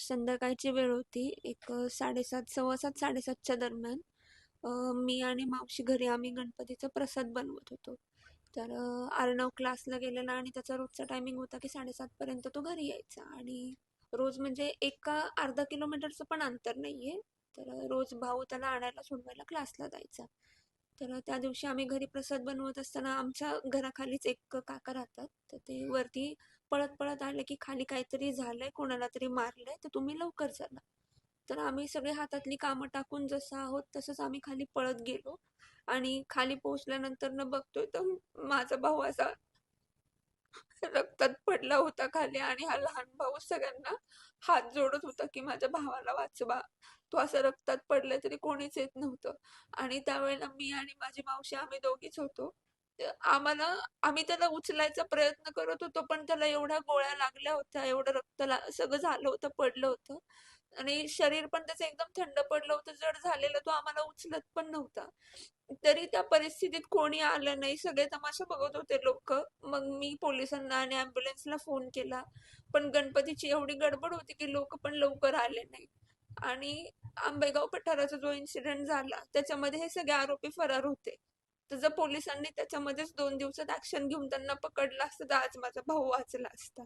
संध्याकाळची वेळ होती एक साडेसात सव्वा 7 7:30च्या दरम्यान मी आणि मावशी घरी आम्ही गणपतीचा प्रसाद बनवत होतो. तर अ, अर्णव क्लासला गेलेला आणि त्याचा रोजचा टायमिंग होता की साडेसातपर्यंत तो घरी यायचा आणि रोज म्हणजे एक अर्धा किलोमीटरचं पण अंतर नाही आहे तर रोज भाऊ त्याला आणायला सोडवायला क्लासला जायचा. तर त्या दिवशी आम्ही घरी प्रसाद बनवत असताना आमच्या घराखालीच एक काका राहतात. तर ते वरती पळत-पळत आले की खाली काहीतरी झालंय, कोणाला तरी मारलंय, तर तुम्ही लवकर चला. तर आम्ही सगळे हातातली कामं टाकून जसं आहोत तसंच आम्ही खाली पळत गेलो आणि खाली पोहोचल्यानंतर बघतोय तर माझा भाऊ असा रक्तात पडला होता खाली आणि हा लहान भाऊ सगळ्यांना हात जोडत होता की माझ्या भावाला वाचवा. तो असं रक्तात पडलाय तरी कोणीच येत नव्हतं आणि त्यावेळेला मी आणि माझी मावशी आम्ही दोघीच होतो. आम्हाला आम्ही त्याला उचलायचा प्रयत्न करत होतो, पण त्याला एवढ्या गोळ्या लागल्या होत्या, एवढं रक्त ला सगळं झालं होतं, पडलं होतं आणि शरीर पण त्याचं एकदम थंड पडलं होतं, जड झालेलं. तो आम्हाला उचलत पण नव्हता. तरी त्या परिस्थितीत कोणी आलं नाही. सगळे तमाशा बघत होते लोक मग मी पोलिसांना आणि ॲम्ब्युलन्सला फोन केला. पण गणपतीची एवढी गडबड होती की लोक पण लवकर आले नाही आणि आंबेगाव पठाराचा जो इन्सिडेंट झाला, त्याच्यामध्ये हे सगळे आरोपी फरार होते. तर जर पोलिसांनी त्याच्यामध्येच दोन दिवसात ऍक्शन घेऊन त्यांना पकडलं असतं, तर आज माझा भाऊ वाचला असता.